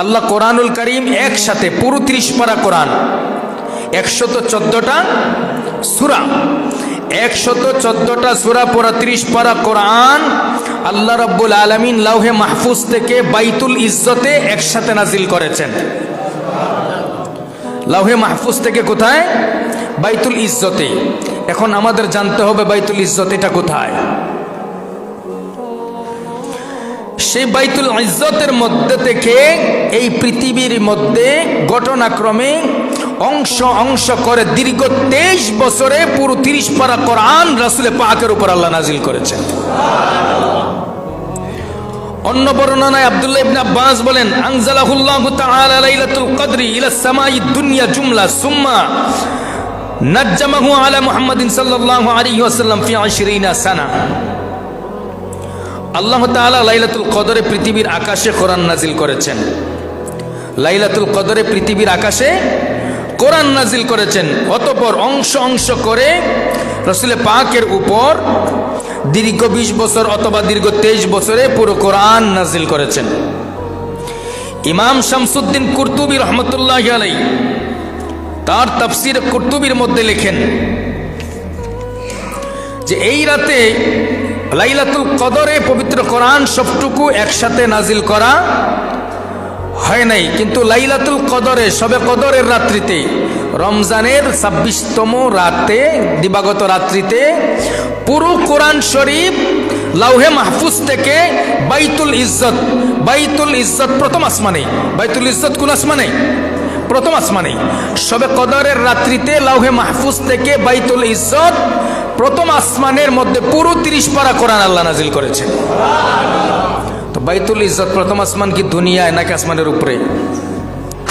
আল্লাহ কোরআনুল করিম একসাথে পুরো ত্রিশ পারা কোরআন। একশত চোদ্দটা সুরা। একশত চোদ্দটা সুরা পরা ত্রিশ পারা কোরআন আল্লাহ রব্বুল আলমিন লাউহে মাহফুজ থেকে বাইতুল ইজ্জতে একসাথে নাজিল করেছেন। লাউহে মাহফুজ থেকে কোথায়? বাইতুল ইজ্জতে। এখন আমাদের জানতে হবে বাইতুল ইজ্জত এটা কোথায়? সেই বাইতুল ইজ্জতের মধ্যে থেকে এই পৃথিবীর মধ্যে ঘটনাক্রমে অংশ অংশ করে দীর্ঘ তেইশ বছরে পুরো তিরিশ পারা কোরআন রাসুলে পাকের উপর আল্লাহ নাজিল করেছেন। অন্য বর্ণনায় আব্দুল্লাহ ইবনে আব্বাস বলেন, আনজালাহুল্লাহু তাআলা লাইলাতুল কদরি ইলা সামাই দুনিয়া জুমলা সুম্মা নাজ্জামাহু আলা মুহাম্মাদিন সাল্লাল্লাহু আলাইহি ওয়াসাল্লাম ফি 20 সানা। আল্লাহ তাআলা লাইলাতুল কদরে পৃথিবীর আকাশে কোরআন নাজিল করেছেন। লাইলাতুল কদরে পৃথিবীর আকাশে কোরআন নাজিল করেছেন। অতপর অংশ অংশ করে রসুলে পাকের উপর দীর্ঘ বিশ বছর অথবা দীর্ঘ তেইশ বছরে পুরো কোরআন নাজিল করেছেন। ইমাম শামসুদ্দিন কুর্তুবী রহমতুল্লাহ আলাই তার তাফসির কুর্তুবির মধ্যে লেখেন যে এই রাতে লাইলাতুল কদরে পবিত্র কোরআন সবটুকু একসাথে নাজিল করা হয় নাই। কিন্তু লাইলাতুল কদরে, সবে কদরের রাত্রিতে, রমজানের ছাব্বিশতম রাতে, দিবাগত রাত্রিতে, পুরো কোরআন শরীফ লাউহে মাহফুজ থেকে বাইতুল ইজ্জত বাইতুল ইজ্জত প্রথম আসমানে, বাইতুল ইজ্জত কোন আসমানে? প্রথম আসমানে। সবে কদরের রাত্রিতে লাউহে মাহফুজ থেকে বাইতুল ইজ্জত প্রথম আসমানের মধ্যে পুরো তিরিশ পারা কোরআন আল্লাহ নাজিল করেছে। তো বাইতুল ইজ্জত প্রথম আসমান কি দুনিয়ায় নাকি আসমানের উপরে?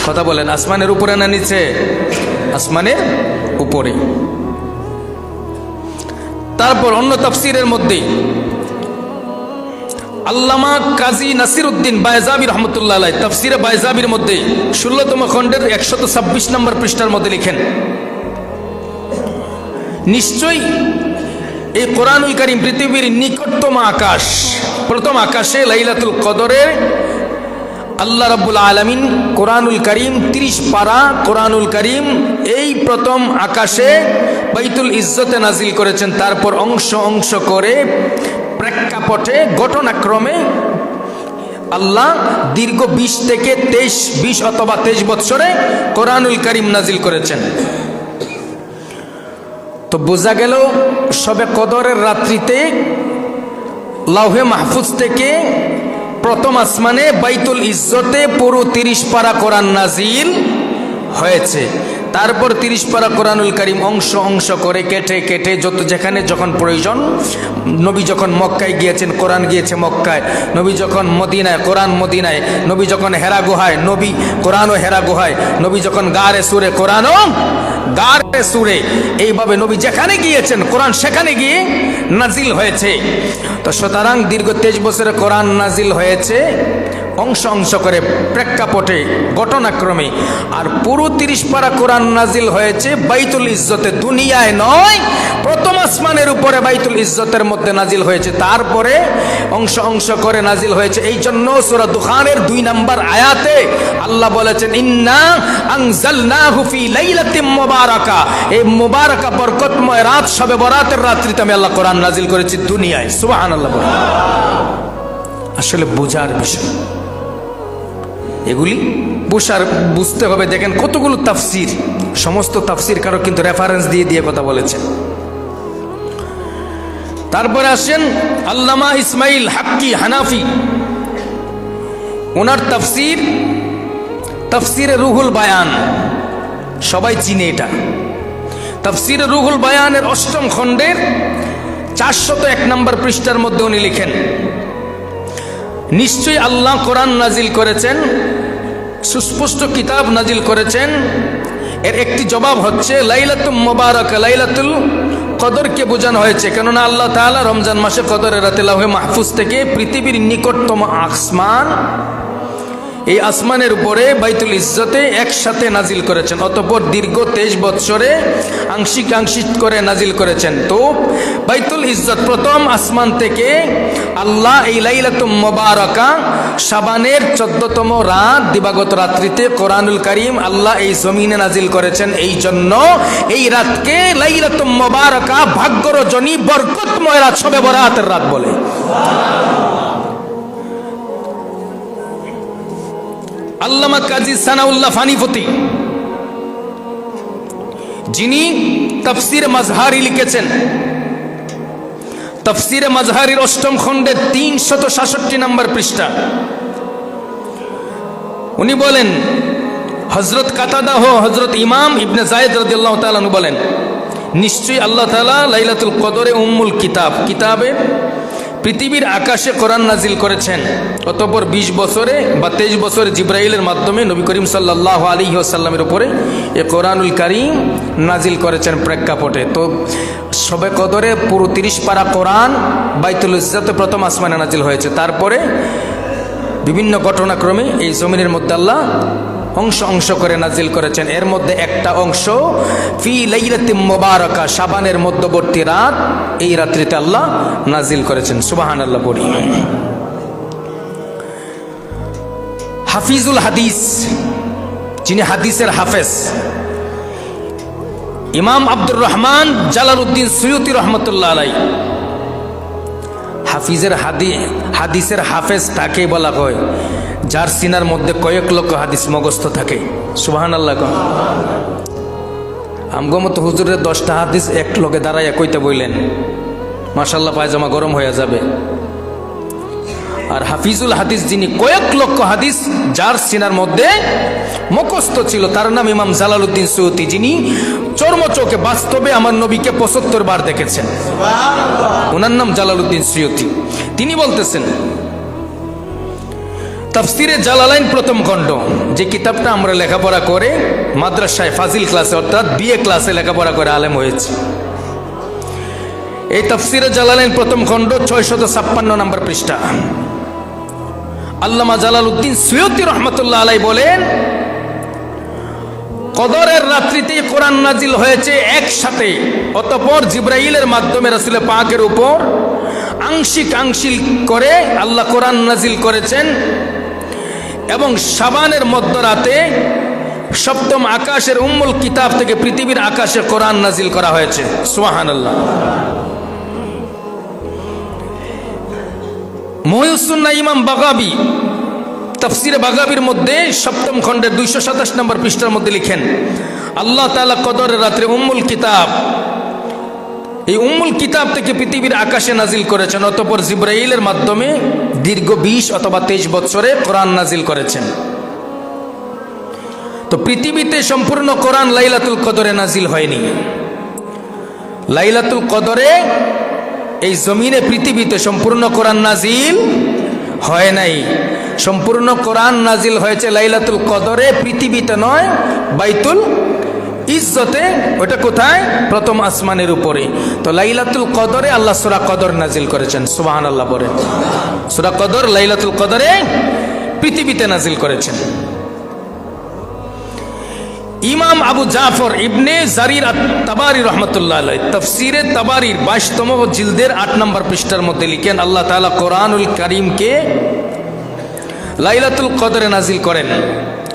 কথা বলেন, আসমানের উপরে না নিচে? আসমানের উপরে। তারপর অন্য তফসিরের মধ্যে, আল্লামা কাজী নাসির উদ্দিন বায়জাবি রহমতুল্লাহ তফসিরে বায়জাবির মধ্যে ষোলোতম খণ্ডের একশত ছাব্বিশ নম্বর পৃষ্ঠার মধ্যে লিখেন নিশ্চয়ই। এই কোরআনুল করিম পৃথিবীর নিকটতম আকাশ, প্রথম আকাশে লাইলাতুল কদরের। আল্লাহ রাব্বুল আলমিন কোরআনুল করিম তিরিশ পারা কোরআনুল করিম এই প্রথম আকাশে বাইতুল ইজ্জতে নাজিল করেছেন। তারপর অংশ অংশ করে প্রেক্ষাপটে ঘটনাক্রমে আল্লাহ দীর্ঘ বিশ থেকে তেইশ, বিশ অথবা তেইশ বৎসরে কোরআনুল করিম নাজিল করেছেন। তো বোঝা গেল সবে কদরের রাত্রিতে লাউহে মাহফুজ থেকে প্রথম আসমানে বাইতুল ইজ্জতে পুরো তিরিশ পারা কোরআন নাজিল হয়েছে। তারপর তিরিশ পারা কোরআনুল করিম অংশ অংশ করে কেটে কেটে যত যেখানে যখন প্রয়োজন, নবী যখন মক্কায় গিয়েছেন, কোরআন গিয়েছে মক্কায়, নবী যখন মদিনায়, কোরআন মদিনায়, নবী যখন হেরা গুহায়, নবী কোরআনও হেরা গুহায়, নবী যখন গারে সুরে কোরআনও গারে সুরে, এইভাবে নবী যেখানে গিয়েছেন, কোরআন সেখানে গিয়ে নাজিল হয়েছে। তো সুতরাং দীর্ঘ তেইশ বছরে কোরআন নাজিল হয়েছে। অংশ অংশ করে প্রেক্ষাপটে ঘটনাক্রমে। আর পুরো তিরিশ পারা কোরআন নাজিল হয়েছে, বাইতুল ইজ্জতে দুনিয়ায় নয়, প্রথম আসমানের উপরে বাইতুল ইজ্জতের মধ্যে নাজিল হয়েছে। তারপরে অংশ অংশ করে নাজিল হয়েছে। এই জন্য সুরা দুখানের দুই নাম্বার আয়াতে আল্লাহ বলেছেন, ইন্না আনজালনাহু ফি লাইলাতিম মুবারাকা। এই মুবারাকা বরকতময় রাত, সবে বরাতের রাত্রিতে আমি আল্লাহ কোরআন নাজিল করেছি দুনিয়ায়। সুবহানাল্লাহ আসলে বোঝার বিষয়। এগুলি বুঝার বুঝতে হবে, দেখেন কতগুলো তাফসির। সমস্ত তাফসির কারও কিন্তু রেফারেন্স দিয়ে দিয়ে কথা বলেছেন তারপরে আসেন আল্লামা ইসমাইল হাক্কি হানাফি। ওনার তাফসির, তাফসিরে রুহুল বায়ান। সবাই চিনে এটা। তাফসিরে রুহুল বায়ানের অষ্টম খণ্ডের চারশত এক নম্বর পৃষ্ঠার মধ্যে উনি লিখেন নিশ্চয়ই আল্লাহ কোরআন নাজিল করেছেন, সুস্পষ্ট কিতাব নাজিল করেছেন। এর একটি জবাব হচ্ছে লাইলাতুল মোবারক, লাইলাতুল কদরকে বোঝানো হয়েছে। কেননা আল্লাহ তালা রমজান মাসে কদরের রাতে লাহে মাহফুজ থেকে পৃথিবীর নিকটতম আসমান এই আসমানের উপরে বাইতুল ইজ্জতে একসাথে নাজিল করেছেন, অতপর দীর্ঘ তেইশ বৎসরে আংশিক আংশিক করে নাজিল করেছেন। তো বাইতুল ইজ্জত প্রথম আসমান থেকে আল্লাহ এই লাইলাতুম মোবারকা সাবানের চোদ্দতম রাত, দিবাগত রাত্রিতে কোরআনুল করিম আল্লাহ এই জমিনে নাজিল করেছেন। এই জন্য এই রাতকে লাইলাতুম মোবারকা ভাগ্যরজনী বরকতময় রাত সবে বরাতের রাত বলে। আল্লামা কাজী সানাউল্লাহ ফানিফতি। যিনি তফসির মাজহারি লিখেছেন। তফসিরে মাজহারির অষ্টম খণ্ডের তিন শত সাতষট্টি নম্বর পৃষ্ঠা। উনি বলেন হজরত কাতাদা হো হজরত ইমাম ইবনে জায়দ রদিল্লাহ তালু বলেন, নিশ্চয়ই আল্লাহ তালা লাইলাতুল কদরে উম্মুল কিতাব, কিতাবে পৃথিবীর আকাশে কোরআন নাজিল করেছেন। অতপর ২০ বছরে বা তেইশ বছরে জিব্রাইলের মাধ্যমে নবী করিম সাল্লাহ আলী আসাল্লামের উপরে এ কোরআনুল করিম নাজিল করেছেন প্রেক্ষাপটে। তো সবে কদরে পুরো তিরিশ পারা কোরআন বাইতুল ইজ্জাতে প্রথম আসমানে নাজিল হয়েছে। তারপরে বিভিন্ন ঘটনাক্রমে এই জমিনের মধ্যে আল্লাহ অংশ অংশ করে নাজিল করেছেন। এর মধ্যে একটা অংশ, ফি লাইলাতি মোবারকা সাবানের মধ্যবর্তী রাত, এই রাত্রিতে আল্লাহ নাজিল করেছেন। সুবাহান আল্লাহ পড়ি। হাফিজুল হাদিস, যিনি হাদিসের হাফেজ, ইমাম আব্দুর রহমান জালাল উদ্দিন সৈয়দি রহমতুল্লাহ আলাই। হাফিজের হাদি হাদিসের হাফেজ তাকে বলা হয়। যার সিনার মধ্যে কয়েক লক্ষ হাদিস মগস্থ থাকে। সুবাহান আল্লাহ কন আমগমত হুজুরের দশটা হাদিস এক লোকে দাঁড়াইয়া কইতে বইলেন। মাসাল্লাহ পায়জামা গরম হয়ে যাবে। আর হাফিজুল হাদিস যিনি কয়েক লক্ষ হাদিস যার সিনার মধ্যে মুখস্থ ছিল তার নাম ইমাম জালালউদ্দিন সৈয়দি যিনি চর্মচোখে বাস্তবে আমার নবীকে পঁচাত্তর বার দেখেছেন। ওনার নাম জালালউদ্দিন সৈয়দি তিনি বলতেছেন তাফসিরে জালালাইন প্রথম খণ্ড, যে কিতাবটা আমরা লেখাপড়া করে মাদ্রাসায় ফাজিল ক্লাসে, অর্থাৎ বিএ ক্লাসে লেখাপড়া করে আলেম হয়েছে। এই তফসিরে জালালাইন প্রথম খণ্ড ছয়শত ছাপ্পান্ন নম্বর পৃষ্ঠা। আল্লামা জালাল উদ্দিন সৈয়দি রহমতুল্লাহ আলাই বলেন, কদরের রাত্রিতে কোরআন নাজিল হয়েছে একসাথে, অতপর জিব্রাইলের মাধ্যমে রাসুল পাকের উপর আংশিক আংশিক করে আল্লাহ কোরআন নাজিল করেছেন এবং সাবানের মধ্যরাতে সপ্তম আকাশের উম্মুল কিতাব থেকে পৃথিবীর আকাশে কোরআন নাজিল করা হয়েছে। সুহান আল্লাহ মহিউসুন্না ইমাম বাগাবি তফসিরে বাগাবির মধ্যে সপ্তম খণ্ডের দুইশো সাতাশ নম্বর পৃষ্ঠার মধ্যে লিখেন, আল্লাহ তালা কদরের রাত্রে উম্মুল কিতাব, এই উম্মুল কিতাব থেকে পৃথিবীর আকাশে নাজিল করেছেন, অতপর জিব্রাইলের মাধ্যমে দীর্ঘ বিশ অথবা তেইশ বছরে কোরআন নাজিল করেছেন। তো পৃথিবীতে সম্পূর্ণ কোরআন লাইলাতুল কদরে নাজিল হয়নি। লাইলাতুল কদরে এই জমিনে পৃথিবীতে সম্পূর্ণ কোরআন নাজিল হয় নাই। সম্পূর্ণ কোরআন নাজিল হয়েছে লাইলাতুল কদরে, পৃথিবীতে নয়, বাইতুল ইজ্জতে ওটা কোথায়? প্রথম আসমানের উপরে। তো লাইলাতুল কদরে আল্লাহ সুরা কদর নাজিল করেছেন সুবাহান আল্লাহ বলে সুরা কদর লাইলাতুল কদরে পৃথিবীতে নাজিল করেছেন। ইমাম আবু জাফর ইবনে জারির তাবারি রহমতুল্লাহ তফসিরে তাবারির বাইশতম জিলদের আট নম্বর পৃষ্ঠার মধ্যে লিখেন, আল্লাহ তালা কোরআনুল করিমকে লাইলাতুল কদরে নাজিল করেন।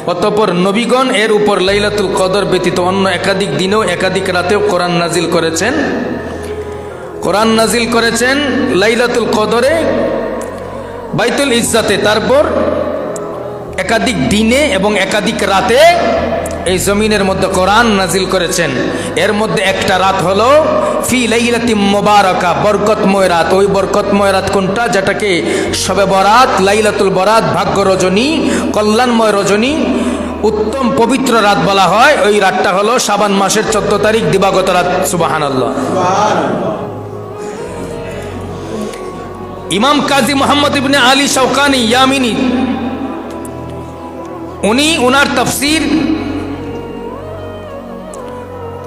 অতপর নবীগণ এর উপর লাইলাতুল কদর ব্যতীত অন্য একাধিক দিনেও একাধিক রাতেও কোরআন নাজিল করেছেন। কোরআন নাজিল করেছেন লাইলাতুল কদরে, বাইতুল ইজ্জাতে, তারপর একাধিক দিনে এবং একাধিক রাতে এই জমিনের মধ্যে কোরআন নাজিল করেছেন। এর মধ্যে একটা রাত হলো, ফি লাইলাতি মোবারকা, বরকতময় রাত। ওই বরকতময় রাত কোনটা? যেটাকে সবে বরাত, লাইলাতুল বরাত, ভাগ্য রজনী, কল্যাণময় রজনী, উত্তম পবিত্র রাত বলা হয়। ওই রাতটা হলো সাবান মাসের চোদ্দ তারিখ, দিবাগত রাত। সুবাহান ইমাম কাজী মোহাম্মদ ইবনে আলী শৌকানি ইয়ামিনী, উনি উনার তফসির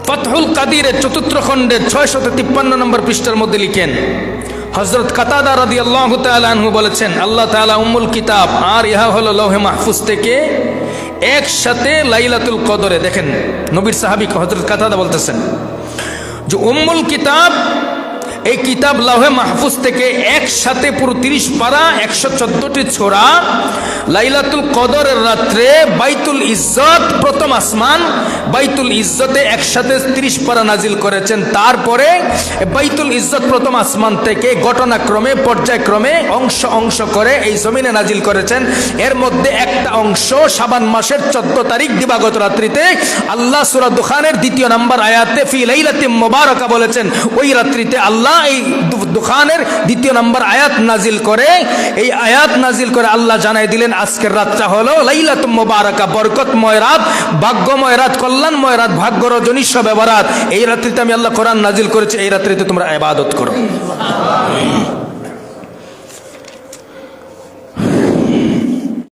ফতহুল কাদিরের চতুর্থ খণ্ডের ছয় শত তিপ্পান্ন নম্বর পৃষ্ঠার মধ্যে লিখেন হজরত কাতাদা রাদি আল্লাহ তালু বলেছেন, আল্লাহ তালা উম্মুল কিতাব, আর ইহা হলো লৌহে মাহফুজ থেকে একসাথে লাইলাতুল কদরে। দেখেন, নবীর সাহাবিক হজরত কাতাদা বলতেছেন যে, উম্মুল কিতাব এই কিতাব লাহে মাহফুজ থেকে একসাথে পুরো তিরিশ পারা, একশো চোদ্দটি ছোড়া, লাইলাতুল কদরের রাত্রে বাইতুল ইজ্জত প্রথম আসমান, বাইতুল ইজ্জতে একসাথে তিরিশ পারা নাজিল করেছেন। তারপরে বাইতুল ইজ্জত প্রথম আসমান থেকে ঘটনাক্রমে, পর্যায়ক্রমে অংশ অংশ করে এই জমিনে নাজিল করেছেন। এর মধ্যে একটা অংশ সাবান মাসের চোদ্দ তারিখ দিবাগত রাত্রিতে আল্লাহ সুরা দুখানের দ্বিতীয় নাম্বার আয়াতে ফি লাইলাতিম মোবারকা বলেছেন। ওই রাত্রিতে আল্লাহ এই দোকানের দ্বিতীয় নম্বর আয়াত নাজিল করে। এই আয়াত নাজিল করে আল্লাহ জানাই দিলেন, আজকের রাতটা হলো তো মোবারকা, বরকতময় রাত, ভাগ্যময় রাত, কল্যাণময় রাত ভাগ্য রজনী সব এই রাত্রিতে আমি আল্লাহ কোরআন নাজিল করেছি, এই রাত্রিতে তোমরা আবাদত করো।